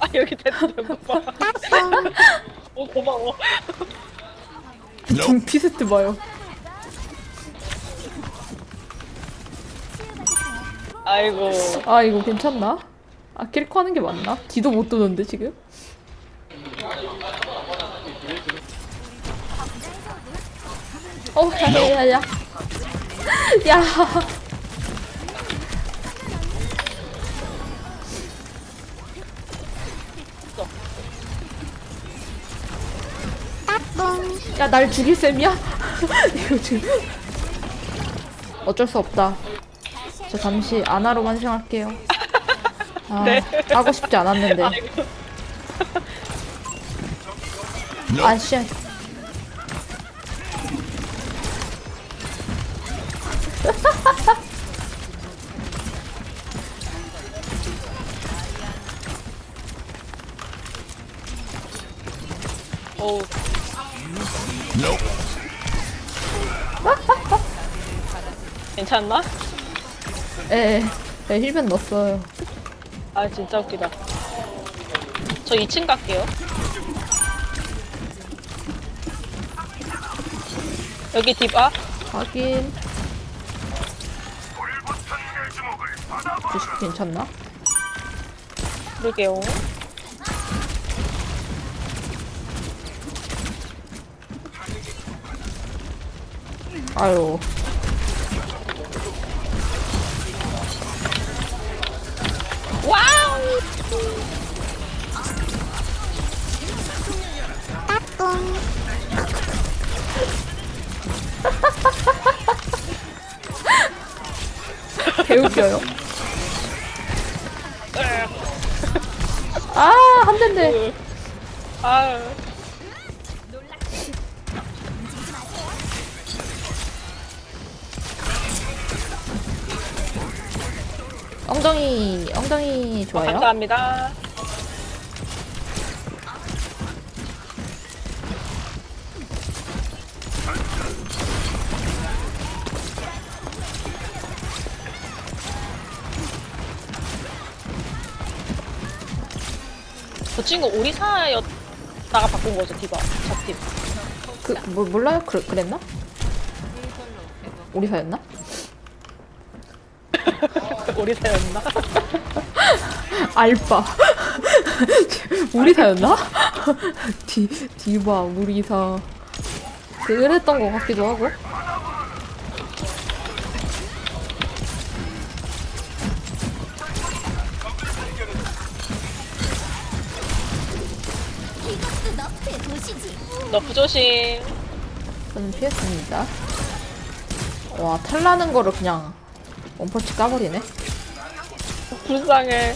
아 여기 됐는데 봐. 오 고마워. 둠피스트 봐요. 아이고. 아 이거 괜찮나? 아 킬코 하는 게 맞나? 뒤도 못 도는데 지금? 어 야야야야 야 야, 날 죽일 셈이야? 이거 지금. 어쩔 수 없다. 저 잠시 아나로만 생각할게요. 아, 네. 하고 싶지 않았는데. 아, 씨. 어우. 괜찮나? 에, 에, 힐벤 넣었어요. 아 진짜 웃기다. 저 2층 갈게요. 여기 디바. 확인. 주식 괜찮나? 그러게요. 아유. 와우. 개웃겨요. 아, 한 대인데. 아. 엉덩이, 엉덩이 좋아요. 감사합니다. 저 친구 오리사였다가 바꾼 거죠, 디바. 저 팀. 그, 뭐, 몰라요? 그, 그랬나? 오리사였나? 오리사였나? 알바. 우리사였나? 디, 디바, 우리사. 그랬던 것 같기도 하고. 너프 조심. 저는 피했습니다. 와, 탈나는 거를 그냥 원펀치 까버리네. 불쌍해.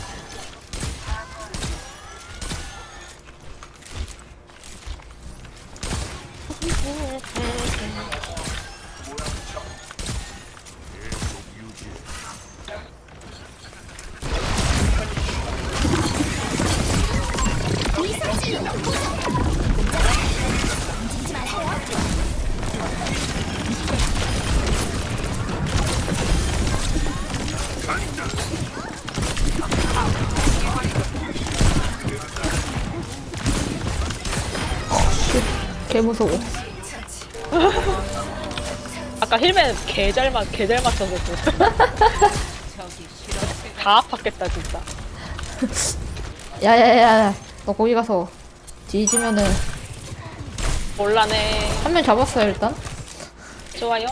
개 무서워. 아까 힐맨 개잘 맞, 개잘 맞춰서 다 아팠겠다, 진짜. 야야야야, 너 거기 가서 뒤지면은 몰라네. 한명 잡았어요 일단. 좋아요.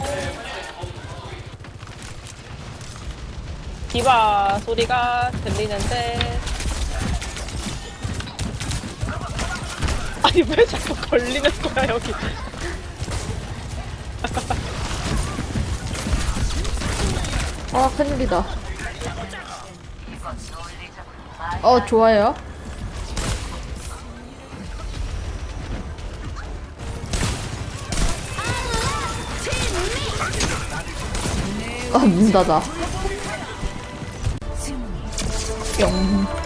디바 소리가 들리는데. 아니, 왜 자꾸 걸리는 거야, 여기. 아 큰일이다. 어 좋아요. 아문 닫아. 뿅.